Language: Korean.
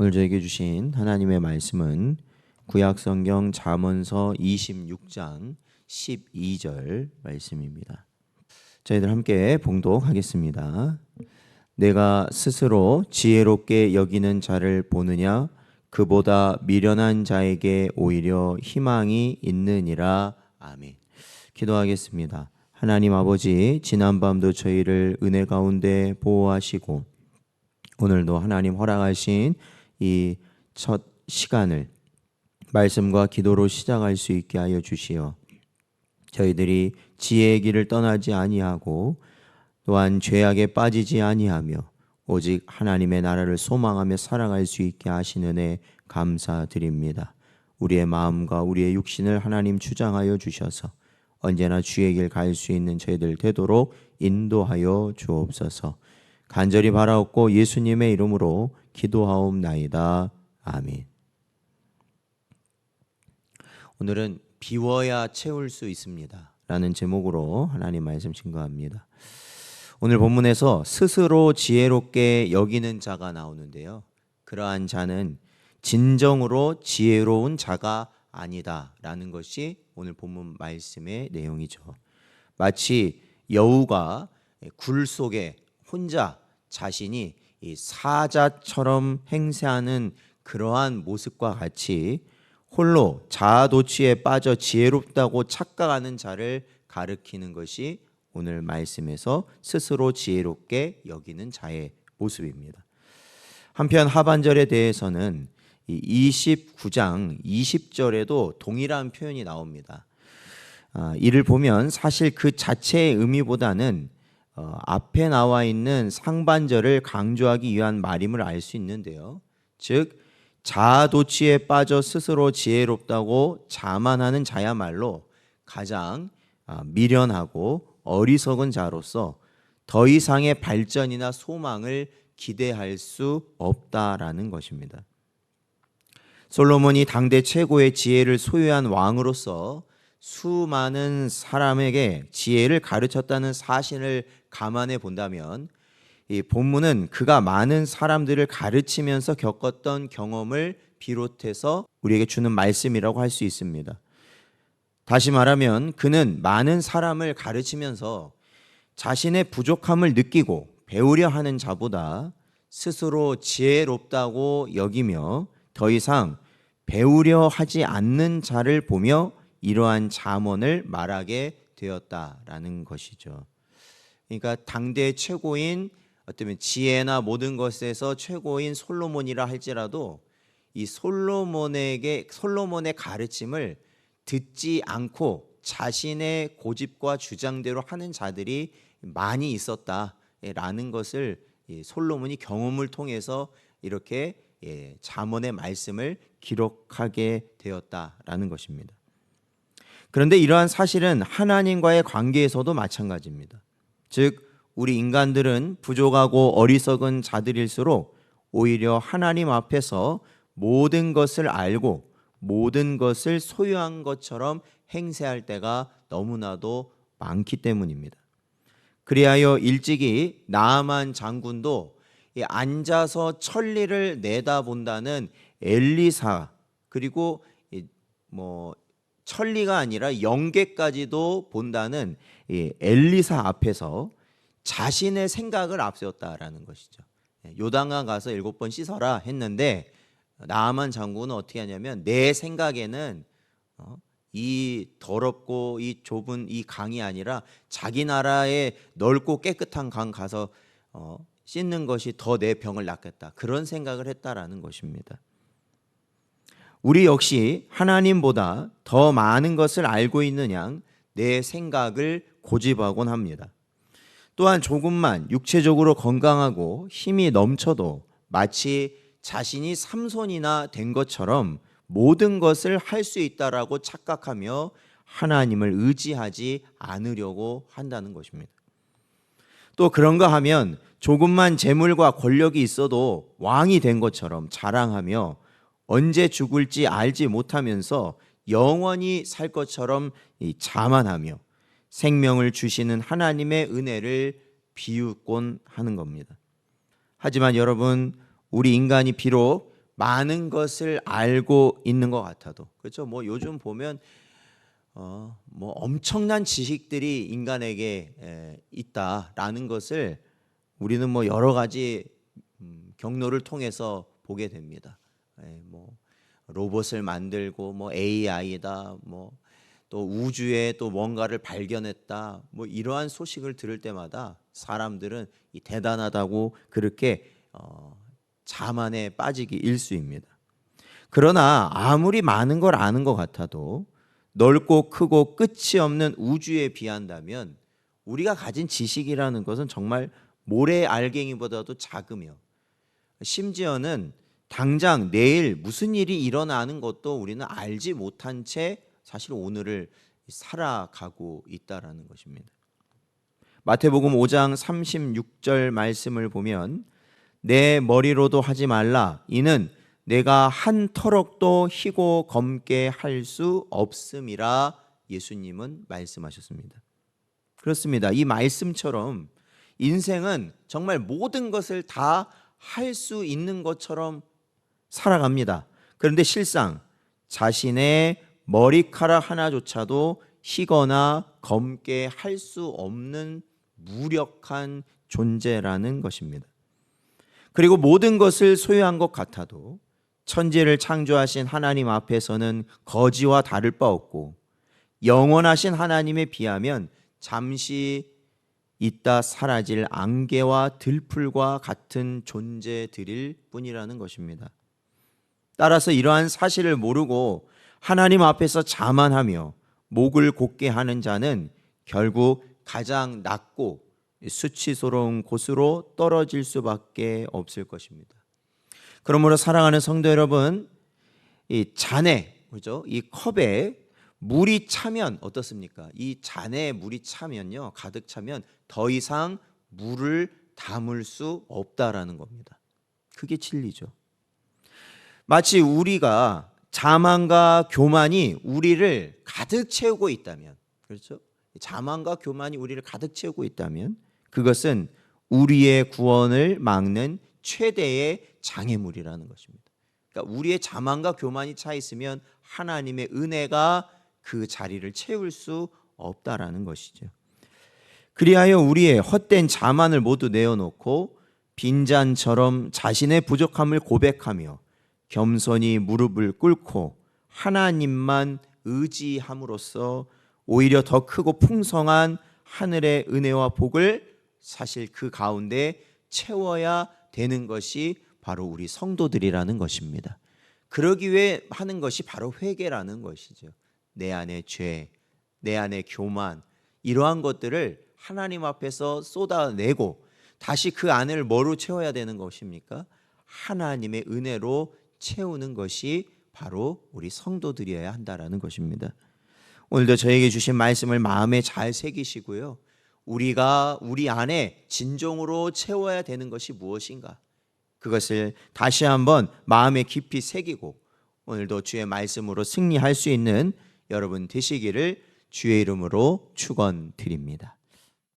오늘 저에게 주신 하나님의 말씀은 구약 성경 잠언서 26장 12절 말씀입니다. 저희들 함께 봉독하겠습니다. 내가 스스로 지혜롭게 여기는 자를 보느냐 그보다 미련한 자에게 오히려 희망이 있느니라. 아멘. 기도하겠습니다. 하나님 아버지 지난밤도 저희를 은혜 가운데 보호하시고 오늘도 하나님 허락하신 이 첫 시간을 말씀과 기도로 시작할 수 있게 하여 주시어 저희들이 지혜의 길을 떠나지 아니하고 또한 죄악에 빠지지 아니하며 오직 하나님의 나라를 소망하며 살아갈 수 있게 하시는 애 감사드립니다. 우리의 마음과 우리의 육신을 하나님 주장하여 주셔서 언제나 주의 길 갈 수 있는 저희들 되도록 인도하여 주옵소서. 간절히 바라옵고 예수님의 이름으로 기도하옵나이다. 아멘. 오늘은 비워야 채울 수 있습니다. 라는 제목으로 하나님 말씀 증거합니다. 오늘 본문에서 스스로 지혜롭게 여기는 자가 나오는데요. 그러한 자는 진정으로 지혜로운 자가 아니다 라는 것이 오늘 본문 말씀의 내용이죠. 마치 여우가 굴 속에 혼자 자신이 사자처럼 행세하는 그러한 모습과 같이 홀로 자아도취에 빠져 지혜롭다고 착각하는 자를 가르키는 것이 오늘 말씀에서 스스로 지혜롭게 여기는 자의 모습입니다. 한편 하반절에 대해서는 29장 20절에도 동일한 표현이 나옵니다. 아, 이를 보면 사실 그 자체의 의미보다는 어, 앞에 나와 있는 상반절을 강조하기 위한 말임을 알 수 있는데요. 즉 자아도취에 빠져 스스로 지혜롭다고 자만하는 자야말로 가장 아, 미련하고 어리석은 자로서 더 이상의 발전이나 소망을 기대할 수 없다라는 것입니다. 솔로몬이 당대 최고의 지혜를 소유한 왕으로서 수많은 사람에게 지혜를 가르쳤다는 사실을 감안해 본다면 이 본문은 그가 많은 사람들을 가르치면서 겪었던 경험을 비롯해서 우리에게 주는 말씀이라고 할 수 있습니다. 다시 말하면 그는 많은 사람을 가르치면서 자신의 부족함을 느끼고 배우려 하는 자보다 스스로 지혜롭다고 여기며 더 이상 배우려 하지 않는 자를 보며 이러한 잠언을 말하게 되었다라는 것이죠. 그러니까 당대 최고인 어쩌면 지혜나 모든 것에서 최고인 솔로몬이라 할지라도 이 솔로몬에게 솔로몬의 가르침을 듣지 않고 자신의 고집과 주장대로 하는 자들이 많이 있었다라는 것을 솔로몬이 경험을 통해서 이렇게 예, 잠언의 말씀을 기록하게 되었다라는 것입니다. 그런데 이러한 사실은 하나님과의 관계에서도 마찬가지입니다. 즉 우리 인간들은 부족하고 어리석은 자들일수록 오히려 하나님 앞에서 모든 것을 알고 모든 것을 소유한 것처럼 행세할 때가 너무나도 많기 때문입니다. 그리하여 일찍이 나아만 장군도 앉아서 천리를 내다본다는 엘리사 그리고 뭐 천리가 아니라 영계까지도 본다는 엘리사 앞에서 자신의 생각을 앞세웠다라는 것이죠. 예, 요단강 가서 일곱 번 씻어라 했는데 나아만 장군은 어떻게 하냐면 내 생각에는 어, 이 더럽고 이 좁은 이 강이 아니라 자기 나라의 넓고 깨끗한 강 가서 어, 씻는 것이 더 내 병을 낫겠다 그런 생각을 했다라는 것입니다. 우리 역시 하나님보다 더 많은 것을 알고 있는 양 내 생각을 고집하곤 합니다. 또한 조금만 육체적으로 건강하고 힘이 넘쳐도 마치 자신이 삼손이나 된 것처럼 모든 것을 할 수 있다라고 착각하며 하나님을 의지하지 않으려고 한다는 것입니다. 또 그런가 하면 조금만 재물과 권력이 있어도 왕이 된 것처럼 자랑하며 언제 죽을지 알지 못하면서 영원히 살 것처럼 자만하며 생명을 주시는 하나님의 은혜를 비웃곤 하는 겁니다. 하지만 여러분, 우리 인간이 비록 많은 것을 알고 있는 것 같아도 그렇죠. 뭐 요즘 보면 어, 뭐 엄청난 지식들이 인간에게 에, 있다라는 것을 우리는 뭐 여러 가지 음, 경로를 통해서 보게 됩니다. 에, 뭐 로봇을 만들고 뭐 AI다 뭐 또 우주에 또 뭔가를 발견했다 뭐 이러한 소식을 들을 때마다 사람들은 이 대단하다고 그렇게 어, 자만에 빠지기 일수입니다. 그러나 아무리 많은 걸 아는 것 같아도 넓고 크고 끝이 없는 우주에 비한다면 우리가 가진 지식이라는 것은 정말 모래 알갱이보다도 작으며 심지어는 당장 내일 무슨 일이 일어나는 것도 우리는 알지 못한 채 사실 오늘을 살아가고 있다라는 것입니다. 마태복음 5장 36절 말씀을 보면 내 머리로도 하지 말라 이는 내가 한 터럭도 희고 검게 할 수 없음이라 예수님은 말씀하셨습니다. 그렇습니다. 이 말씀처럼 인생은 정말 모든 것을 다 할 수 있는 것처럼 살아갑니다. 그런데 실상 자신의 머리카락 하나조차도 희거나 검게 할 수 없는 무력한 존재라는 것입니다. 그리고 모든 것을 소유한 것 같아도 천지를 창조하신 하나님 앞에서는 거지와 다를 바 없고 영원하신 하나님에 비하면 잠시 있다 사라질 안개와 들풀과 같은 존재들일 뿐이라는 것입니다. 따라서 이러한 사실을 모르고 하나님 앞에서 자만하며 목을 곧게 하는 자는 결국 가장 낮고 수치스러운 곳으로 떨어질 수밖에 없을 것입니다. 그러므로 사랑하는 성도 여러분, 이 잔에 그죠? 이 컵에 물이 차면 어떻습니까? 이 잔에 물이 차면요, 가득 차면 더 이상 물을 담을 수 없다라는 겁니다. 그게 진리죠. 마치 우리가 자만과 교만이 우리를 가득 채우고 있다면, 그렇죠? 자만과 교만이 우리를 가득 채우고 있다면 그것은 우리의 구원을 막는 최대의 장애물이라는 것입니다. 그러니까 우리의 자만과 교만이 차 있으면 하나님의 은혜가 그 자리를 채울 수 없다라는 것이죠. 그리하여 우리의 헛된 자만을 모두 내어놓고 빈잔처럼 자신의 부족함을 고백하며 겸손히 무릎을 꿇고 하나님만 의지함으로써 오히려 더 크고 풍성한 하늘의 은혜와 복을 사실 그 가운데 채워야 되는 것이 바로 우리 성도들이라는 것입니다. 그러기 위해 하는 것이 바로 회개라는 것이죠. 내 안의 죄, 내 안의 교만 이러한 것들을 하나님 앞에서 쏟아내고 다시 그 안을 뭐로 채워야 되는 것입니까? 하나님의 은혜로 채우는 것이 바로 우리 성도들이어야 한다라는 것입니다. 오늘도 저에게 주신 말씀을 마음에 잘 새기시고요. 우리가 우리 안에 진정으로 채워야 되는 것이 무엇인가? 그것을 다시 한번 마음에 깊이 새기고 오늘도 주의 말씀으로 승리할 수 있는 여러분 되시기를 주의 이름으로 축원드립니다.